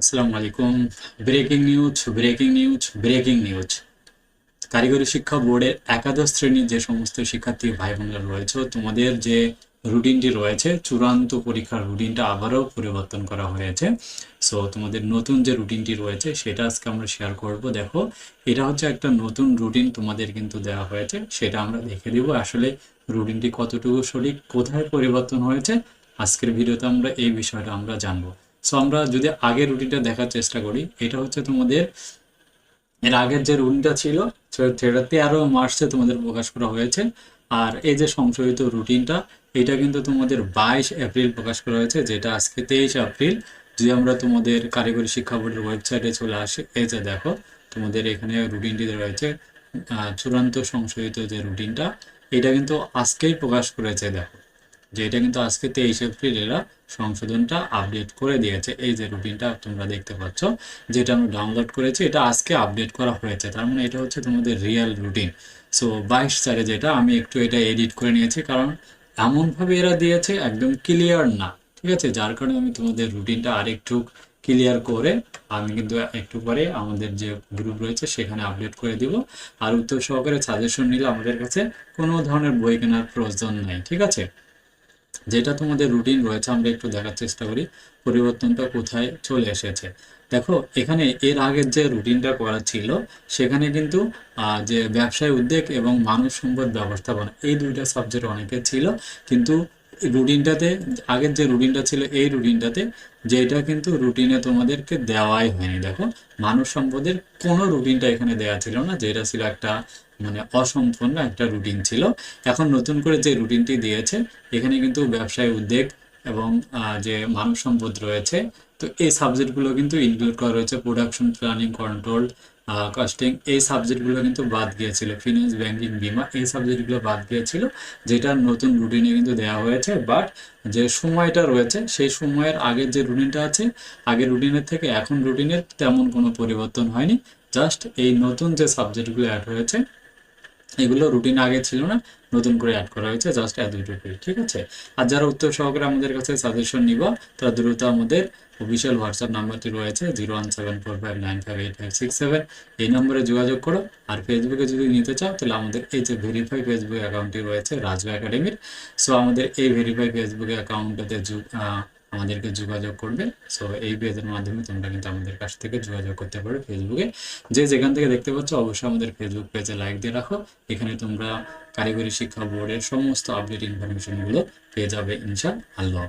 আসসালামু আলাইকুম। Breaking news breaking news breaking news কারিগরি শিক্ষা বোর্ডের একাদশ শ্রেণির যে সমস্ত শিক্ষার্থী ভাই বোনরা রয়েছে, তোমাদের যে রুটিনটি রয়েছে, চূড়ান্ত পরীক্ষার রুটিনটা আবারও পরিবর্তন করা হয়েছে। সো তোমাদের নতুন যে রুটিনটি রয়েছে, সেটা আজকে আমরা শেয়ার করব। দেখো, এটা হচ্ছে একটা নতুন রুটিন তোমাদের কিন্তু দেওয়া হয়েছে, সেটা আমরা দেখে দিব আসলে রুটিনটি কতটুকু সঠিক, কোথায় পরিবর্তন হয়েছে, আজকের ভিডিওতে আমরা এই বিষয়টা আমরা জানব। সো আমরা যদি আগের রুটিনটা দেখার চেষ্টা করি, এটা হচ্ছে তোমাদের, এর আগের যে রুটিনটা ছিল সেটা তেরো মার্চে তোমাদের প্রকাশ করা হয়েছে। আর এই যে সংশোধিত রুটিনটা, এটা কিন্তু তোমাদের বাইশ এপ্রিল প্রকাশ করা হয়েছে, যেটা আজকে তেইশ এপ্রিল। যদি আমরা তোমাদের কারিগরি শিক্ষা বোর্ডের ওয়েবসাইটে চলে আসি, এই যে দেখো, তোমাদের এখানে রুটিনটি রয়েছে চূড়ান্ত সংশোধিত যে রুটিনটা, এটা কিন্তু আজকেই প্রকাশ করেছে, দেখো। যে এটা কিন্তু আজকে তেইশ এপ্রিল, এরা সংশোধনটা আপডেট করে দিয়েছে। এই যে রুটিনটা তোমরা দেখতে পাচ্ছ, যেটা আমরা ডাউনলোড করেছি, এটা আজকে আপডেট করা হয়েছে। তার মানে এটা হচ্ছে তোমাদের রিয়েল রুটিন সো বাইশ চারে যেটা, আমি একটু এটা এডিট করে নিয়েছি, কারণ এমনভাবে এরা দিয়েছে একদম ক্লিয়ার না, ঠিক আছে? যার কারণে আমি তোমাদের রুটিনটা আরেকটু ক্লিয়ার করে আমি কিন্তু একটু পরে আমাদের যে গ্রুপ রয়েছে, সেখানে আপডেট করে দিব। আর উত্তর সহকারে সাজেশন নিলে আমাদের কাছে কোনো ধরনের বই কেনার প্রয়োজন নাই, ঠিক আছে? যেটা তোমাদের রুটিন রয়েছে, আমরা একটু দেখার চেষ্টা করি, পরিবর্তনটা কোথায় চলে এসেছে। দেখো, এখানে এর আগের যে রুটিনটা করা ছিল, সেখানে কিন্তু যে ব্যবসায় উদ্যোগ এবং মানব সম্পদ ব্যবস্থাপনা, এই দুইটা সাবজেক্ট অনেকের ছিল, কিন্তু রুটিনটাতে আগের যে রুটিনটা ছিল, এই রুটিনটাতে যেটা কিন্তু রুটিনে তোমাদেরকে দেওয়াই হয়নি। দেখো মানব সম্পদের কোনো রুটিনটা এখানে দেওয়া ছিল না, যেটা ছিল একটা মানে অসম্পূর্ণ একটা রুটিন ছিল। এখন নতুন করে যে রুটিনটি দিয়েছে, এখানে কিন্তু ব্যবসায় উদ্যোগ এবং যে মানব সম্পদ রয়েছে, তো এই সাবজেক্টগুলো কিন্তু ইনক্লুড করা রয়েছে। প্রোডাকশন প্ল্যানিং কন্ট্রোল কস্টিং এই সাবজেক্টগুলো কিন্তু বাদ গিয়েছিল। ফিনান্স ব্যাংকিং বিমা, এই সাবজেক্টগুলো বাদ গিয়েছিল, যেটা নতুন রুটিনে কিন্তু দেওয়া হয়েছে। বাট যে সময়টা রয়েছে, সেই সময়ের আগের যে রুটিনটা আছে, আগের রুটিনের থেকে এখন রুটিনের তেমন কোনো পরিবর্তন হয়নি। জাস্ট এই নতুন যে সাবজেক্টগুলো অ্যাড হয়েছে এগুলো রুটিন আগে ছিল না, নতুন করে অ্যাড করা হয়েছে জাস্ট এত দুটোই ঠিক আছে? আর যারা উত্তর সহকারে আমাদের কাছে সাজেশন নিব, তারা দ্রুত আমাদের অফিসিয়াল হোয়াটসঅ্যাপ নাম্বারটি রয়েছে zero one seven four five nine five eight five six seven এই নম্বরে যোগাযোগ করো, আর ফেসবুকে যদি নিতে চাও, তাহলে আমাদের এই যে ভেরিফাই ফেসবুক অ্যাকাউন্টটি রয়েছে রাজু একাডেমির সো আমাদের এই ভেরিফাই ফেসবুক অ্যাকাউন্টটাতে আমাদেরকে যোগাযোগ করবে। সো এই পেজের মাধ্যমে তোমরা কিন্তু আমাদের কাছ থেকে যোগাযোগ করতে পারো ফেসবুকে যে যেখান থেকে দেখতে পাচ্ছ, অবশ্যই আমাদের ফেসবুক পেজে লাইক দিয়ে রাখো। এখানে তোমরা কারিগরি শিক্ষা বোর্ডের সমস্ত আপডেট ইনফরমেশনগুলো পেয়ে যাবে ইনশা আল্লাহ